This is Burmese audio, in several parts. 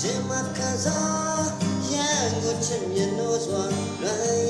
Jim Akaza, Yang Uchim, you know, one,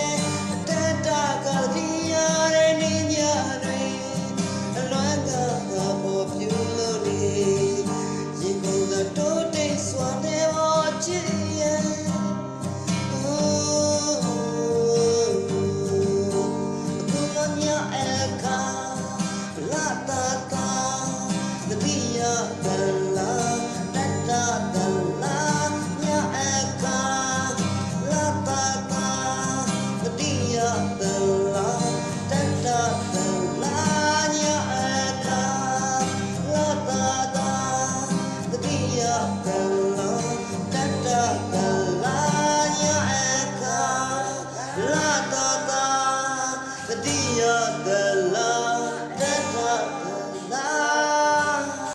the